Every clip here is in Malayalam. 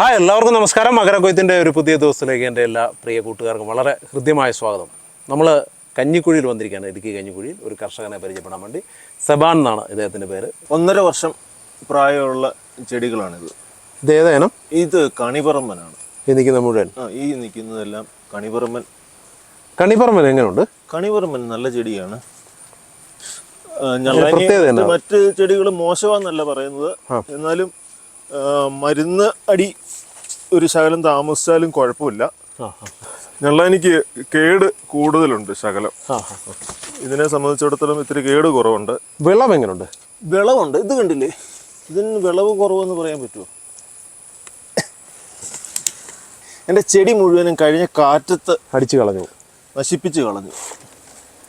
ഹായ് എല്ലാവർക്കും നമസ്കാരം. മകരക്കൊയ്ത്തിന്റെ ഒരു പുതിയ ദിവസത്തിലേക്ക് എന്റെ എല്ലാ പ്രിയ കൂട്ടുകാർക്കും വളരെ ഹൃദ്യമായ സ്വാഗതം. നമ്മൾ കഞ്ഞിക്കുഴിയിൽ വന്നിരിക്കുകയാണ് ഇടുക്കി കഞ്ഞിക്കുഴിയിൽ. ഒരു കർഷകനെ പരിചയപ്പെടാൻ വേണ്ടി സെബാൻ എന്നാണ് ഇദ്ദേഹത്തിന്റെ പേര്. ഒന്നര വർഷം പ്രായമുള്ള ചെടികളാണിത്. ഇത് ഏതാണ് ഇത് കണിപറമ്പനാണ്. ഈ നിൽക്കുന്ന മുഴുവൻ? ഈ നിൽക്കുന്നതെല്ലാം കണിപറമ്പൻ. കണിപറമ്പൻ എങ്ങനെയുണ്ട് കണിപറമ്പൻ നല്ല ചെടിയാണ്. മറ്റ് ചെടികൾ മോശമാന്നല്ല പറയുന്നത്. എന്നാലും മരുന്ന് അടി ഒരു ശകലം താമസിച്ചാലും കുഴപ്പമില്ല. ഞള്ളാനിക്ക് കേട് കൂടുതലുണ്ട് ശകലം. ഇതിനെ സംബന്ധിച്ചിടത്തോളം ഇത്തിരി കേട് കുറവുണ്ട്. വിളവ് എങ്ങനെയുണ്ട് വിളവുണ്ട് ഇത് കണ്ടില്ലേ? ഇതിന് വിളവ് കുറവെന്ന് പറയാൻ പറ്റുമോ എന്റെ ചെടി മുഴുവനും കഴിഞ്ഞ കാറ്റത്ത് അടിച്ചു കളഞ്ഞു. നശിപ്പിച്ച് കളഞ്ഞു.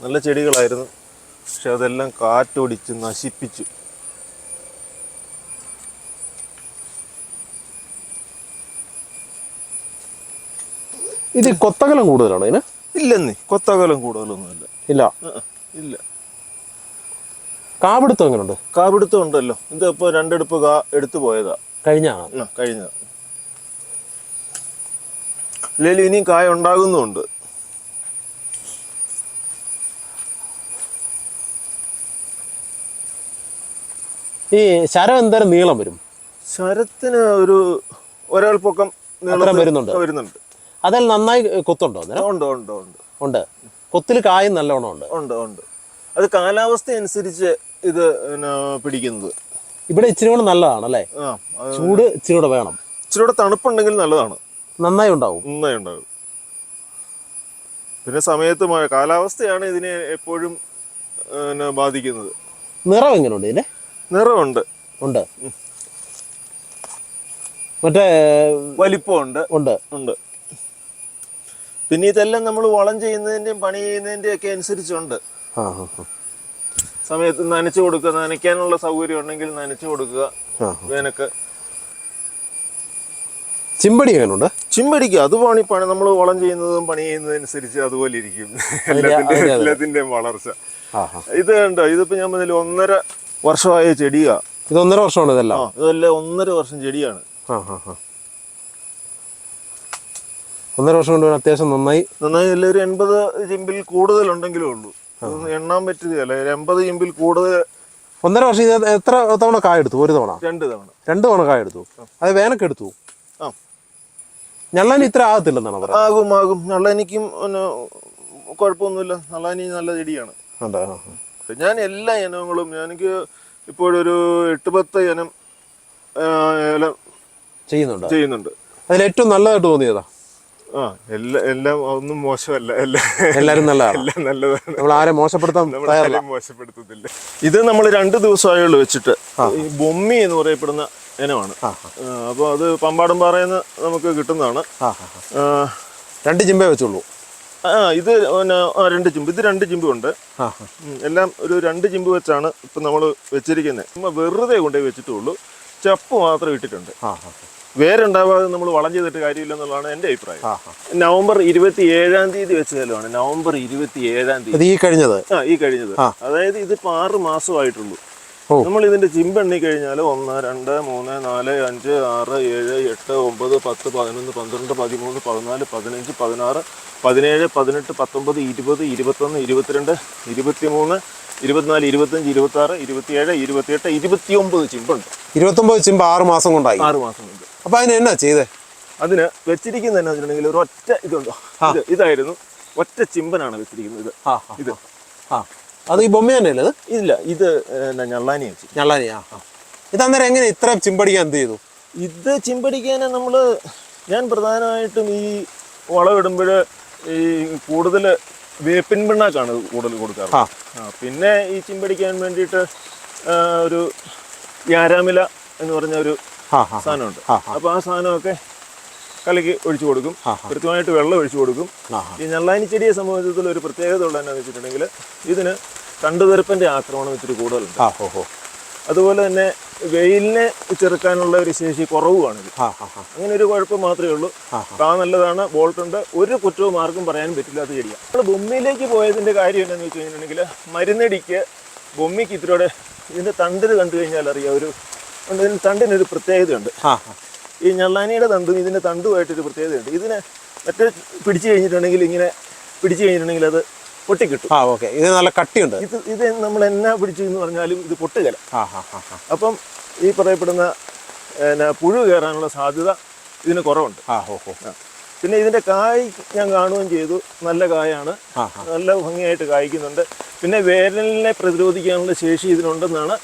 നല്ല ചെടികളായിരുന്നു. പക്ഷെ അതെല്ലാം കാറ്റൊടിച്ച് നശിപ്പിച്ചു. ഇത് കൊത്തകലം കൂടുതലാണോ ഇതിന്? ഇല്ലെന്നേ കൊത്തകലം കൂടുതലൊന്നുമില്ല. ഇല്ല. ഇല്ല. കാപിടുത്തം എങ്ങനെയുണ്ട് കാവിടുത്തം ഉണ്ടല്ലോ. ഇത് ഇപ്പോൾ രണ്ടെടുപ്പ് കാ എടുത്തു പോയതാ. കഴിഞ്ഞാണ് കഴിഞ്ഞ കഴിഞ്ഞതാ. ഇല്ലെങ്കിൽ ഇനിയും കായ ഉണ്ടാകുന്നുമുണ്ട് ഈ ശരം എന്തായാലും നീളം വരും? ശരത്തിന് ഒരു ഒരാൾ പൊക്കം വരുന്നുണ്ട്. വരുന്നുണ്ട്. അതിൽ നന്നായി കൊത്തുണ്ടോ ഉണ്ട് ഉണ്ട് ഉണ്ട്. ഉണ്ട്. കൊത്തിൽ കായും നല്ലോണം ഉണ്ട്. ഉണ്ട് ഉണ്ട്. അത് കാലാവസ്ഥ അനുസരിച്ച് ഇത് പിടിക്കുന്നത്. ഇവിടെ ഇച്ചിരി കൂടെ നല്ലതാണ് അല്ലേ? ചൂട് ഇച്ചിരി കൂടെ വേണം. ഇച്ചിരി കൂടെ തണുപ്പുണ്ടെങ്കിൽ നല്ലതാണ്. നന്നായി ഉണ്ടാവും. നന്നായി ഉണ്ടാവും. പിന്നെ സമയത്ത് മഴ കാലാവസ്ഥയാണ് ഇതിനെ എപ്പോഴും ബാധിക്കുന്നത്. നിറം എങ്ങനെയുണ്ട് ഇതിന്റെ നിറമുണ്ട്. ഉണ്ട്. മറ്റേ വലിപ്പമുണ്ട്. ഉണ്ട്. ഉണ്ട്. പിന്നെ ഇതെല്ലാം നമ്മൾ വളം ചെയ്യുന്നതിന്റെയും പണി ചെയ്യുന്നതിന്റെയും ഒക്കെ അനുസരിച്ചുണ്ട്. സമയത്ത് നനച്ചു കൊടുക്കുക നനയ്ക്കാനുള്ള സൗകര്യം ഉണ്ടെങ്കിൽ നനച്ചു കൊടുക്കുക. വേനക്ക് ചിമ്പടി എങ്ങനെയുണ്ട് ചിമ്പടിക്കുക അത് പണി പണി. നമ്മൾ വളം ചെയ്യുന്നതും പണി ചെയ്യുന്നതനുസരിച്ച് അതുപോലെ ഇരിക്കും. എല്ലാത്തിന്റെ. എല്ലാത്തിന്റെയും വളർച്ച. ഇത് കണ്ടോ? ഇതിപ്പോ ഞാൻ പറഞ്ഞില്ല ഒന്നര വർഷമായ ചെടിയാ. ഇത് ഒന്നര വർഷമാണ് ഇതെല്ലാം? ഇതെല്ലാം ഒന്നര വർഷം ചെടിയാണ്. ഒന്നര വർഷം കൊണ്ട് അത്യാവശ്യം നന്നായി. നന്നായി. എല്ലാം ഒരു എൺപത് ചിമ്പിൽ കൂടുതൽ ഉണ്ടെങ്കിലും ഉള്ളൂ എണ്ണാൻ പറ്റുകയല്ല ഒരു എൺപത് ചിമ്പിൽ കൂടുതൽ ഒന്നര വർഷം ഇത് എത്ര തവണ കായ എടുത്തു? ഒരു തവണ? രണ്ട് തവണ. രണ്ട് തവണ കായ എടുത്തു. അത് വേനൊക്കെ എടുത്തു? ഞള്ളാനി ഇത്ര ആകത്തില്ലെന്നാണ് പറയുന്നത്? ആകും ആകും. ഞള്ളാനിക്കും കുഴപ്പമൊന്നുമില്ല. നള്ളാനി നല്ല ചെടിയാണ്. ഞാൻ എല്ലാ ഇനങ്ങളും എനിക്ക് ഇപ്പോഴൊരു എട്ട് പത്ത് ഇനം ചെയ്യുന്നുണ്ട്. ചെയ്യുന്നുണ്ട്. അതിൽ ഏറ്റവും നല്ലതായിട്ട് തോന്നിയതാ? ആ എല്ലാം എല്ലാം ഒന്നും മോശമല്ല. എല്ലാം എല്ലാരും നല്ലതാണ്. എല്ലാം നല്ലതാണ്. നമ്മൾ ആരെ മോശപ്പെടുത്താൻ നമ്മൾ തയ്യാറില്ല. ആരെയും മോശപ്പെടുത്തുന്നില്ല ഇത് നമ്മൾ രണ്ട് ദിവസമായുള്ളൂ വെച്ചിട്ട്. ഈ ബൊമ്മി എന്ന് പറയപ്പെടുന്ന ഇനമാണ്. അപ്പോൾ അത് പമ്പാടും പാറയെന്ന് നമുക്ക് കിട്ടുന്നതാണ്. ആ ആ, ആ. ആ, രണ്ട് ചിമ്പേ വെച്ചുള്ളൂ. ആ ഇത് പിന്നെ ആ, രണ്ട് ചിമ്പ്. ഇത് രണ്ട് ചിമ്പുണ്ട് ഉണ്ട്. ആ. ഉം, എല്ലാം ഒരു രണ്ട് ചിമ്പ് വെച്ചാണ് ഇപ്പം നമ്മൾ വെച്ചിരിക്കുന്നത്. നമ്മൾ വെറുതെ കൊണ്ടേ വെച്ചിട്ടുള്ളൂ. ചപ്പ് മാത്രം ഇട്ടിട്ടുണ്ട്. വേരുണ്ടാവാതെ നമ്മൾ വളം ചെയ്തിട്ട് കാര്യമില്ലെന്നുള്ളതാണ് എന്റെ അഭിപ്രായം. നവംബർ ഇരുപത്തി ഏഴാം തീയതി വെച്ച് കാലമാണ് നവംബർ ഇരുപത്തി ഏഴാം തീയതി ഈ കഴിഞ്ഞത്? ആ ഈ കഴിഞ്ഞത്. അതായത് ഇത് ഇപ്പൊ ആറ് മാസമായിട്ടുള്ളൂ. നമ്മൾ ഇതിന്റെ ചിമ്പ് എണ്ണി കഴിഞ്ഞാൽ ഒന്ന് രണ്ട് മൂന്ന് നാല് അഞ്ച് ആറ് ഏഴ് എട്ട് ഒമ്പത് പത്ത് പതിനൊന്ന് പന്ത്രണ്ട് പതിമൂന്ന് പതിനാല് പതിനഞ്ച് പതിനാറ് പതിനേഴ് പതിനെട്ട് പത്തൊമ്പത് ഇരുപത് ഇരുപത്തൊന്ന് ഇരുപത്തിരണ്ട് ഇരുപത്തിമൂന്ന് ഇരുപത്തിനാല് ഇരുപത്തഞ്ച് ഇരുപത്തി ആറ് ഇരുപത്തിയേഴ് ഇരുപത്തിയെട്ട് ഇരുപത്തിയൊമ്പത് ചിമ്പുണ്ട്. ഇരുപത്തൊമ്പത് ചിമ്പ് ആറ് മാസം കൊണ്ടായി. ആറ് മാസം കൊണ്ട്. അപ്പൊ അതിന് എന്നാ ചെയ്തേ? അതിന് വെച്ചിരിക്കുന്ന എന്നാ വെച്ചിട്ടുണ്ടെങ്കിൽ ഒരു ഒറ്റ ഇതുണ്ടോ? ഇത് ഇതായിരുന്നു. ഒറ്റ ചിമ്പനാണ് വെച്ചിരിക്കുന്നത് ഇത്. ഇത്. അത് ഈ ബൊമ്മ തന്നെയല്ലേ അല്ലേ ഇല്ല ഇത് ഞള്ളാനി വെച്ചു. ഞള്ളാനി ആ ആ. ഇത് അന്നേരം എങ്ങനെ ഇത്ര ചിമ്പടിക്കാൻ എന്ത് ചെയ്തു? ഇത് ചിമ്പടിക്കാൻ നമ്മൾ ഞാൻ പ്രധാനമായിട്ടും ഈ വളമിടുമ്പോൾ ഈ കൂടുതൽ വേപ്പിൻ പിണ്ണാക്കാണ് കൂടുതൽ കൊടുക്കാറ്. ആ. പിന്നെ ഈ ചിമ്പടിക്കാൻ വേണ്ടിയിട്ട് ഒരു യാരാമില എന്ന് പറഞ്ഞ ഒരു സാധനമുണ്ട്. അപ്പൊ അപ്പോൾ ആ സാധനമൊക്കെ കലക്കി ഒഴിച്ചു കൊടുക്കും. കൃത്യമായിട്ട് വെള്ളം ഒഴിച്ചു കൊടുക്കും. ഈ ഞള്ളാനി ചെടിയെ സംബന്ധിച്ചിടത്തോളം ഒരു പ്രത്യേകത ഉള്ളതെന്നു വെച്ചിട്ടുണ്ടെങ്കിൽ ഇതിന് തണ്ടുതെറുപ്പിന്റെ ആക്രമണം ഇത്തിരി കൂടുതലുണ്ട്. അതുപോലെ തന്നെ വെയിലിനെ ചെറുക്കാനുള്ള ഒരു ശേഷി ആ അങ്ങനെ ഒരു കുഴപ്പം മാത്രമേ ഉള്ളൂ. കാ നല്ലതാണ് ബോൾട്ടുണ്ട്. ഒരു കുറ്റവും ആർക്കും പറയാനും പറ്റില്ലാത്ത ചെടിയാണ് നമ്മൾ ബൊമ്മിയിലേക്ക് പോയതിന്റെ കാര്യം എന്താണെന്ന് വെച്ച് കഴിഞ്ഞിട്ടുണ്ടെങ്കിൽ മരുന്നടിക്ക് ബൊമ്മിക്ക് ഇത്തിരിയോടെ ഇതിന്റെ തണ്ടിന് കണ്ടു കഴിഞ്ഞാൽ അറിയാം ഒരു ഇതിന് തണ്ടിനൊരു പ്രത്യേകതയുണ്ട്. ഈ ഞള്ളാനിയുടെ തണ്ടും ഇതിന്റെ തണ്ടുമായിട്ടൊരു പ്രത്യേകതയുണ്ട്. ഇതിനെ മറ്റേ പിടിച്ചു കഴിഞ്ഞിട്ടുണ്ടെങ്കിൽ ഇങ്ങനെ പിടിച്ചു കഴിഞ്ഞിട്ടുണ്ടെങ്കിൽ അത് പൊട്ടിക്കിട്ടും. ആ ഓക്കെ. ഇത് നല്ല കട്ടിയുണ്ട്. ഇത് ഇത് നമ്മൾ എന്നാ പിടിച്ചു എന്ന് പറഞ്ഞാലും ഇത് പൊട്ടുകല ആ ഹാ ഹാ ഹാ. അപ്പം ഈ പറയപ്പെടുന്ന എന്നാ പുഴു കയറാനുള്ള സാധ്യത ഇതിന് കുറവുണ്ട്. ആ ഹോ ഹോ. പിന്നെ ഇതിന്റെ കായ് ഞാൻ കാണുകയും ചെയ്തു. നല്ല കായാണ്. നല്ല ഭംഗിയായിട്ട് കായ്ക്കുന്നുണ്ട്. പിന്നെ വേനലിനെ പ്രതിരോധിക്കാനുള്ള ശേഷി ഇതിനുണ്ടെന്നാണ്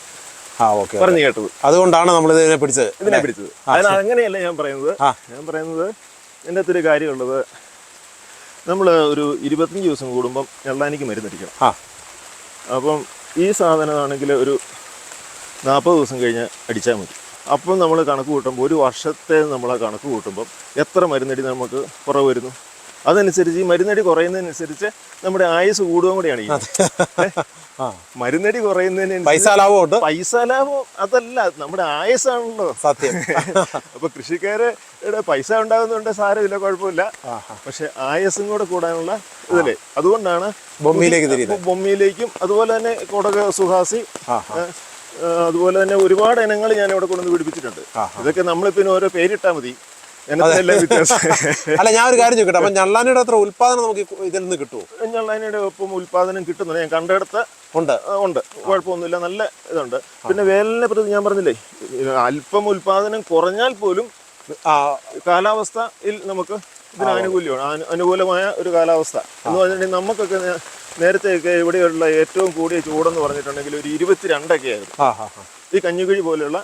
പറഞ്ഞു കേട്ടത്. അതുകൊണ്ടാണ് നമ്മൾ ഇതിനെ പിടിച്ചത് ഇതിനെ പിടിച്ചത്. അതിന് അങ്ങനെയല്ല ഞാൻ പറയുന്നത്. ഞാൻ പറയുന്നത് എന്റെ അകത്തൊരു കാര്യമുള്ളത്. നമ്മൾ ഒരു ഇരുപത്തഞ്ച് ദിവസം കൂടുമ്പം എള്ളാനിക്ക് മരുന്നടിക്കണം. ആ. അപ്പം ഈ സാധനമാണെങ്കിൽ ഒരു നാൽപ്പത് ദിവസം കഴിഞ്ഞ് അടിച്ചാൽ മതി. അപ്പം നമ്മൾ കണക്ക് കൂട്ടുമ്പോൾ ഒരു വർഷത്തെ നമ്മൾ കണക്ക് കൂട്ടുമ്പം എത്ര മരുന്നടി നമുക്ക് കുറവ് വരുന്നു? അതനുസരിച്ച് ഈ മരുന്നടി കുറയുന്നതിനനുസരിച്ച് നമ്മുടെ ആയുസ് കൂടുകയും കൂടിയാണ് ഈ മരുന്നടി കുറയുന്നതിന് പൈസ ലാഭമുണ്ട്. പൈസ ലാഭം അതല്ല നമ്മുടെ ആയുസാണല്ലോ. സത്യം. അപ്പൊ കൃഷിക്കാരുടെ പൈസ ഉണ്ടാകുന്നുണ്ട് സാരമില്ല കുഴപ്പമില്ല. പക്ഷെ ആയസും കൂടെ കൂടാനുള്ള ഇതില്ലേ അതുകൊണ്ടാണ് ബൊമ്മയിലേക്ക് ബൊമ്മയിലേക്കും അതുപോലെ തന്നെ കൊടക സുഹാസി അതുപോലെ തന്നെ ഒരുപാട് ഇനങ്ങൾ ഞാൻ ഇവിടെ കൊണ്ടുവന്ന് പിടിപ്പിച്ചിട്ടുണ്ട്. ഇതൊക്കെ നമ്മൾ പിന്നെ ഓരോ പേരിട്ടാ മതി. അല്ല ഞാൻ ഒരു കാര്യം ചോദിക്കട്ടെ. അപ്പൊ ഞള്ളാനയുടെ അത്ര ഉൽപാദനം നമുക്ക് ഇതിൽ നിന്ന് കിട്ടുമോ ഞള്ളാനയുടെ ഒപ്പം ഉൽപാദനം കിട്ടുന്നുണ്ട്. ഞാൻ കണ്ടെടുത്ത ഉണ്ട്. ഉണ്ട്. കുഴപ്പമൊന്നുമില്ല. നല്ല ഇതുണ്ട്. പിന്നെ വേലിനെ പ്രതി ഞാൻ പറഞ്ഞില്ലേ അല്പം ഉൽപാദനം കുറഞ്ഞാൽ പോലും കാലാവസ്ഥയിൽ നമുക്ക് ഇതിന് ആനുകൂല്യമാണ്. അനുകൂലമായ ഒരു കാലാവസ്ഥ. എന്ന് പറഞ്ഞിട്ടുണ്ടെങ്കിൽ നമുക്കൊക്കെ നേരത്തെ നേരത്തെയൊക്കെ ഇവിടെയുള്ള ഏറ്റവും കൂടിയ ചൂടെന്ന് പറഞ്ഞിട്ടുണ്ടെങ്കിൽ ഒരു ഇരുപത്തിരണ്ടൊക്കെ ആയിരുന്നു. ഈ കഞ്ഞിക്കുഴി പോലെയുള്ള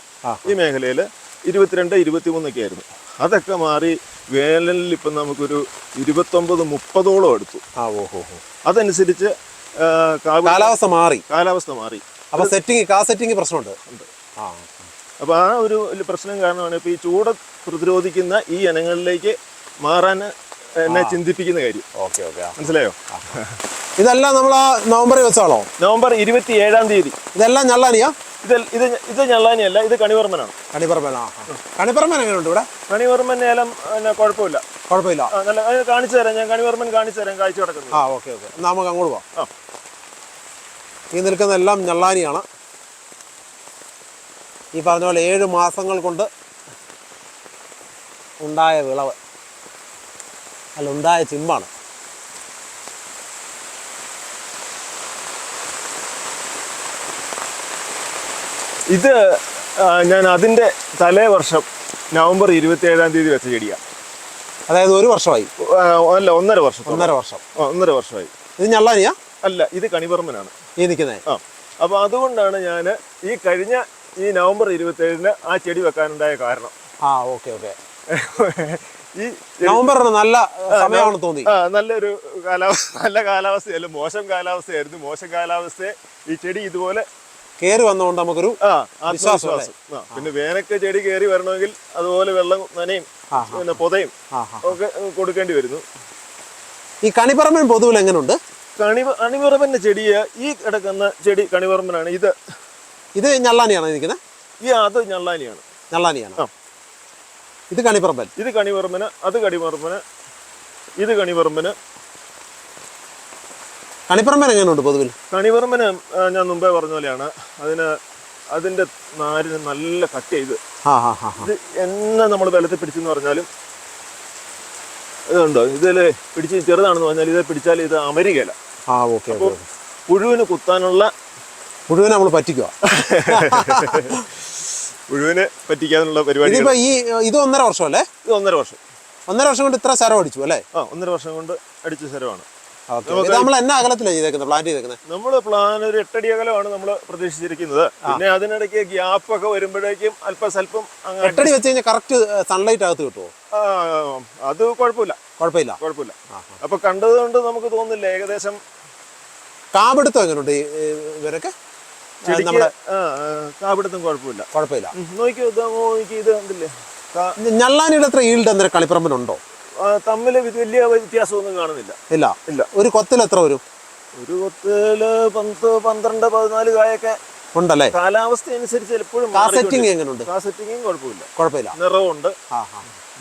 ഈ മേഖലയിൽ ഇരുപത്തിരണ്ട് ഇരുപത്തിമൂന്നൊക്കെ ആയിരുന്നു. അതൊക്കെ മാറി വേനലിൽ ഇപ്പം നമുക്കൊരു ഇരുപത്തൊമ്പത് മുപ്പതോളം എടുത്തു. ആ ഓഹോ അതനുസരിച്ച് കാലാവസ്ഥ മാറി. കാലാവസ്ഥ മാറി. അപ്പോൾ സെറ്റിംഗ് കാ സെറ്റിംഗ് പ്രശ്നമുണ്ട്. ആ. അപ്പോൾ ആ ഒരു പ്രശ്നം കാരണമാണ് ഇപ്പോൾ ഈ ചൂട് പ്രതിരോധിക്കുന്ന ഈ ഇനങ്ങളിലേക്ക് മാറാൻ എന്നെ ചിന്തിപ്പിക്കുന്ന കാര്യം. ഓക്കെ ഓക്കെ മനസ്സിലായോ? ഇതെല്ലാം നമ്മൾ ആ നവംബറിൽ വെച്ചാണോ നവംബർ ഇരുപത്തി ഏഴാം തീയതി. ഇതെല്ലാം ഞള്ളാനിയാ? ഇത് ഇത് ഇത് ഞള്ളാനിയല്ല ഇത് കണിവർമ്മനാണ്. കണിപ്പറമ്പൻ ആ. ആ. കണിപ്പറമ്പൻ എങ്ങനെയുണ്ട് ഇവിടെ? കണിവർമ്മൻ ഏലം പിന്നെ കുഴപ്പമില്ല. കുഴപ്പമില്ല. ആ, നല്ല അത് കാണിച്ചു തരാം ഞാൻ കണിവർമ്മൻ കാണിച്ചു തരാം കാഴ്ച കിടക്കുന്നത് ആ ഓക്കെ ഓക്കെ. നമുക്ക് അങ്ങോട്ട് പോവാം. ആ. ഈ നിൽക്കുന്ന എല്ലാം ഞള്ളാനിയാണ്. ഈ പറഞ്ഞ പോലെ ഏഴ് മാസങ്ങൾ കൊണ്ട് ഉണ്ടായ വിളവ്. അല്ല ഉണ്ടായ ചിമ്പാണ്. ഇത് ഞാൻ അതിന്റെ തലേ വർഷം നവംബർ ഇരുപത്തി ഏഴാം തീയതി വെച്ച ചെടിയാണ് അതായത് ഒരു വർഷമായി. അല്ല ഒന്നര വർഷം ഒന്നര വർഷം. ഒന്നര വർഷമായി. ഇത് ഞള്ളാനിയാ? അല്ല ഇത് കണിവർമ്മനാണ് ഈ നിൽക്കുന്നത് ആ അപ്പോൾ അതുകൊണ്ടാണ് ഞാൻ ഈ കഴിഞ്ഞ ഈ നവംബർ ഇരുപത്തേഴിന് ആ ചെടി വെക്കാനുണ്ടായ കാരണം. ആ ഓക്കെ ഓക്കെ. ഈ നവംബർ നല്ല സമയമാണ് തോന്നി. ആ നല്ലൊരു കാലാവസ്ഥ നല്ല കാലാവസ്ഥയല്ല? മോശം കാലാവസ്ഥയായിരുന്നു. മോശം കാലാവസ്ഥയെ ഈ ചെടി ഇതുപോലെ കയറി വന്നുകൊണ്ട് നമുക്കൊരു ആ പിന്നെ വേനൊക്കെ ചെടി കയറി വരണമെങ്കിൽ അതുപോലെ വെള്ളം നനയും പിന്നെ പൊതയും ഒക്കെ കൊടുക്കേണ്ടി വരുന്നു. ഈ കണിപ്പറമ്പൻ പൊതുവിൽ എങ്ങനെയുണ്ട് കണി കണിപറമ്പന്റെ ചെടിയെ ഈ കിടക്കുന്ന ചെടി കണിപറമ്പനാണ്. ഇത് ഇത് ഞള്ളാനിയാണ് നിൽക്കുന്നത് ഈ അത് ഞള്ളാനിയാണ്. ഞള്ളാനിയാണ്? ആ. ഇത് കണിപ്പറമ്പൻ ഇത് കണിപറമ്പന് അത് കണിപറമ്പന് ഇത് കണിപറമ്പന്. കണിപ്പറമ്പൻ എങ്ങനെയുണ്ട് പൊതുവിൽ? കണിപറമ്പന് ഞാൻ മുമ്പേ പറഞ്ഞ പോലെയാണ്. അതിന് അതിന്റെ നാരിന് നല്ല കട്ട് ചെയ്ത് ആ ഇത് എന്നെ നമ്മൾ വെള്ളത്തിൽ പിടിച്ചെന്ന് പറഞ്ഞാലും ഇതുണ്ടോ ഇതിൽ പിടിച്ച് ചെറുതാണെന്ന് പറഞ്ഞാൽ ഇത് പിടിച്ചാൽ ഇത് അമരികയില. ആ ഓക്കെ ഓക്കെ. പുഴുവിന് കുത്താനുള്ള മുഴുവൻ നമ്മൾ പറ്റിക്കുക മുഴുവൻ പറ്റിക്കാനുള്ള പരിപാടി ഇപ്പൊ ഈ ഇത് ഒന്നര വർഷം അല്ലേ ഇത് ഒന്നര വർഷം. ഒന്നര വർഷം കൊണ്ട് ഇത്ര സ്ഥലം അടിച്ചു അല്ലേ? ആ ഒന്നര വർഷം കൊണ്ട് അടിച്ച സ്ഥലമാണ് ഓക്കെ. നമ്മൾ എന്നാ അകലത്തിലാണ് ചെയ്തേക്കുന്നത്? പ്ലാൻ ചെയ്തേക്കുന്നത്? നമ്മൾ പ്ലാൻ ഒരു എട്ടടി അകലമാണ് നമ്മൾ പ്രതീക്ഷിച്ചിരിക്കുന്നത്. പിന്നെ അതിനിടയ്ക്ക് ഗ്യാപ്പ് ഒക്കെ വരുമ്പോഴേക്കും അല്പ സ്വല്പം എട്ടടി വെച്ച് കഴിഞ്ഞാൽ കറക്റ്റ് സൺലൈറ്റ് അകത്ത് കിട്ടുമോ അത് കുഴപ്പമില്ല. കുഴപ്പമില്ല. കുഴപ്പമില്ല. അപ്പൊ കണ്ടത് കൊണ്ട് നമുക്ക് തോന്നുന്നില്ല. ഏകദേശം കാബെടുത്തോ എങ്ങനെയുണ്ട് ഇവരൊക്കെ? നമ്മുടെ കുഴപ്പമില്ല. കുഴപ്പമില്ല. നോക്കി നോക്കി ഇത് കണ്ടില്ലേ? കാ- ഞള്ളാനിയുടെ അത്ര ഈൽഡ് എന്തര കളിപ്പറമ്പനുണ്ടോ ആ, വലിയ വ്യത്യാസമൊന്നും കാണുന്നില്ല. ഇല്ല. ഇല്ല. ഒരു കൊത്തിൽ എത്ര വരും? ഒരു കൊത്തിൽ പത്ത് പന്ത്രണ്ട് പതിനാല് കായൊക്കെ ഉണ്ടല്ലേ? കാലാവസ്ഥ അനുസരിച്ച് എപ്പോഴും കാസറ്റിംഗ് എങ്ങനെയുണ്ട് കാസെറ്റിംഗും കുഴപ്പമില്ല. കുഴപ്പമില്ല. നിറവുണ്ട്.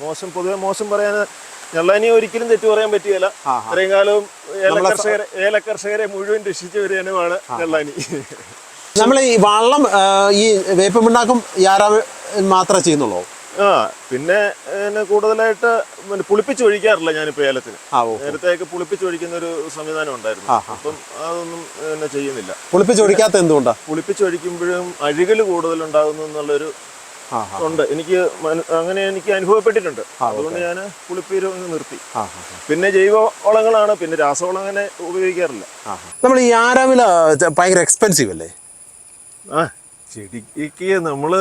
മോശം പൊതുവെ മോശം പറയാൻ ഞള്ളാനി ഒരിക്കലും തെറ്റു പറയാൻ പറ്റിയല്ല ഇത്രയും കാലവും ഏലക്കർഷകരെ ഏലക്കർഷകരെ മുഴുവൻ രക്ഷിച്ചു വരികയാണ് ഞള്ളാനി. നമ്മൾ ഈ വള്ളം ഈ വേപ്പമുണ്ടാക്കും യാരാ മാത്രമേ ചെയ്യുന്നുള്ളൂ. ആ പിന്നെ കൂടുതലായിട്ട് പുളിപ്പിച്ച് ഒഴിക്കാറില്ല ഞാനിപ്പോ ഏലത്തിന്. നേരത്തെയൊക്കെ പുളിപ്പിച്ച് ഒഴിക്കുന്ന ഒരു സംവിധാനം ഉണ്ടായിരുന്നു. അപ്പം അതൊന്നും പിന്നെ ചെയ്യുന്നില്ല. പുളിപ്പിച്ച് ഒഴിക്കാത്ത എന്തുകൊണ്ടാ? പുളിപ്പിച്ച് ഒഴിക്കുമ്പോഴും അഴുകൽ കൂടുതലുണ്ടാകുന്നു എന്നുള്ളൊരു ഉണ്ട്. എനിക്ക് അങ്ങനെ എനിക്ക് അനുഭവപ്പെട്ടിട്ടുണ്ട്. അതുകൊണ്ട് ഞാൻ പുളിപ്പീര് നിർത്തി. പിന്നെ ജൈവ വളങ്ങളാണ് പിന്നെ രാസവളം അങ്ങനെ ഉപയോഗിക്കാറില്ല. നമ്മൾ ഈ ആരാവില ഭയങ്കര എക്സ്പെൻസീവ് അല്ലേ? ആ ചെടിക്ക് നമ്മൾ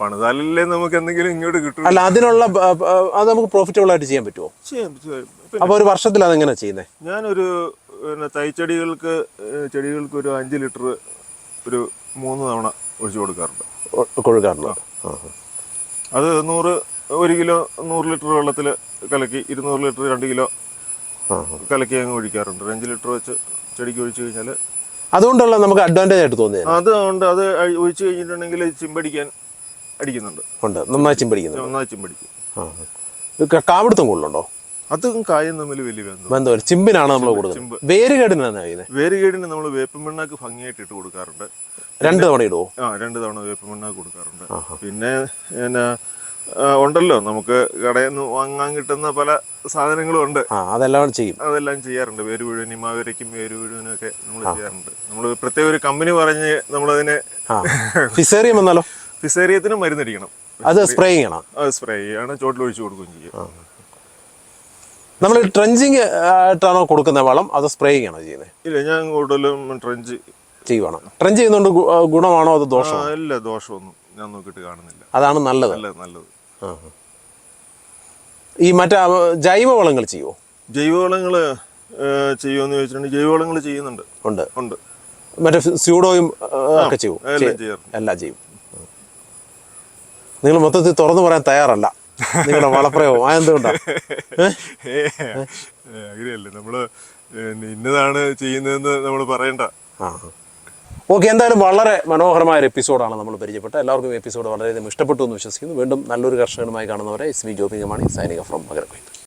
പണിതാലല്ലേ നമുക്ക് എന്തെങ്കിലും ഇങ്ങോട്ട് കിട്ടും. അല്ല അതിനുള്ള അത് നമുക്ക് പ്രോഫിറ്റബിൾ ആയിട്ട് ചെയ്യാൻ പറ്റുമോ അപ്പൊ ഒരു വർഷത്തിൽ അതെങ്ങനെ ചെയ്യുന്നത് ഞാനൊരു പിന്നെ തൈച്ചെടികൾക്ക് ചെടികൾക്ക് ഒരു അഞ്ച് ലിറ്റർ ഒരു മൂന്ന് തവണ ഒഴിച്ചു കൊടുക്കാറുണ്ട്. കൊടുക്കാറുണ്ട്. അത് നൂറ് ഒരു കിലോ നൂറ് ലിറ്റർ വെള്ളത്തിൽ കലക്കി ഇരുന്നൂറ് ലിറ്റർ രണ്ട് കിലോ കലക്കി അങ്ങ് ഒഴിക്കാറുണ്ട്. ഒരു അഞ്ച് ലിറ്റർ വെച്ച് ചെടിക്ക് ഒഴിച്ചു കഴിഞ്ഞാൽ അതുകൊണ്ടുള്ള നമുക്ക് അഡ്വാന്റേജ് ആയിട്ട് തോന്നിയത്. അതുകൊണ്ട് അത് ഒഴിച്ചു കഴിഞ്ഞിട്ടുണ്ടെങ്കിൽ ചിമ്പടിക്കാൻ അടിക്കുന്നുണ്ട്. ഉണ്ട്. നന്നായി ചിമ്പടിക്കുന്നുണ്ട്. നന്നായി ചിമ്പടിക്കും. കാവിടുത്തം കൂടുതലുണ്ടോ? അതും കായും തമ്മിൽ വലിയ ബന്ധം. ബന്ധമില്ല ചിമ്പിനാണ് നമ്മൾ കൊടുക്കുന്നത്. വേരുകേടിനാണ് വേരുകേടിന് നമ്മൾ വേപ്പൻ പിണ്ണാക്ക് ഭംഗിയായിട്ട് ഇട്ട് കൊടുക്കാറുണ്ട്. രണ്ട് തവണ ഇടുവോ? ആ രണ്ട് തവണ വേപ്പൻ പിണ്ണാക്ക് കൊടുക്കാറുണ്ട്. പിന്നെ ആ, ഉണ്ടല്ലോ. നമുക്ക് കടയിൽ നിന്ന് വാങ്ങാൻ കിട്ടുന്ന പല സാധനങ്ങളും ഉണ്ട്. അതെല്ലാം ചെയ്യും. അതെല്ലാം ചെയ്യാറുണ്ട്. വേര് മാവേരയ്ക്കും നിമാവരയ്ക്കും വേര് മുഴുവനും ഒക്കെ നമ്മൾ ചെയ്യാറുണ്ട്. നമ്മൾ പ്രത്യേക ഒരു കമ്പനി പറഞ്ഞ് നമ്മളതിനെ ഫിസേറിയം വന്നാലോ ഫിസേറിയത്തിന് മരുന്നടിക്കണം. അത് സ്പ്രേ ചെയ്യണം. അത് സ്പ്രേ ചെയ്യാണ് ചോട്ടിൽ ഒഴിച്ചു കൊടുക്കുകയും ചെയ്യും. നമ്മൾ ട്രഞ്ചിങ് ആയിട്ടാണോ കൊടുക്കുന്ന വളം? അതോ സ്പ്രേ ചെയ്യണോ ചെയ്യുന്നത് ഇല്ല ഞാൻ കൂടുതലും ട്രഞ്ച് ചെയ്യണം ട്രഞ്ച് ചെയ്യുന്നതുകൊണ്ട് ഗുണമാണോ അത് ദോഷമാണോ? ഇല്ല ദോഷമൊന്നും ഞാൻ നോക്കിയിട്ട് കാണുന്നില്ല. അതാണ് നല്ലത്. നല്ല നല്ലത്. ഈ മറ്റേ ജൈവവളങ്ങൾ ജൈവ വളങ്ങൾ ചെയ്യുമോ ജൈവവളങ്ങൾ ചെയ്യുമെന്ന് ചോദിച്ചിട്ടുണ്ടെങ്കിൽ ജൈവവളങ്ങൾ ചെയ്യുന്നുണ്ട്. ഉണ്ട്. ഉണ്ട്. മറ്റേ സ്യൂഡോയും ഒക്കെ ചെയ്യും? എല്ലാം ചെയ്യും. നിങ്ങൾ മൊത്തത്തിൽ തുറന്നു പറയാൻ തയ്യാറല്ല. നിങ്ങളുടെ വളപ്രയോഗം. എന്തുകൊണ്ടാണ് അങ്ങനെയല്ലേ. നമ്മൾ ഇന്നതാണ് ചെയ്യുന്നതെന്ന് നമ്മൾ പറയണ്ട. ഓക്കെ എന്തായാലും വളരെ മനോഹരമായ ഒരു എപ്പിസോഡാണ് നമ്മൾ പരിചയപ്പെട്ടത്. എല്ലാവർക്കും എപ്പിസോഡ് വളരെയധികം ഇഷ്ടപ്പെട്ടു എന്ന് വിശ്വസിക്കുന്നു. വീണ്ടും നല്ലൊരു കർഷകനുമായി കാണുന്നവരെ എസ് വി ജോബിംഗമാണ് സൈനിക ഫ്രം മകരക്കൊയ്ത്ത്.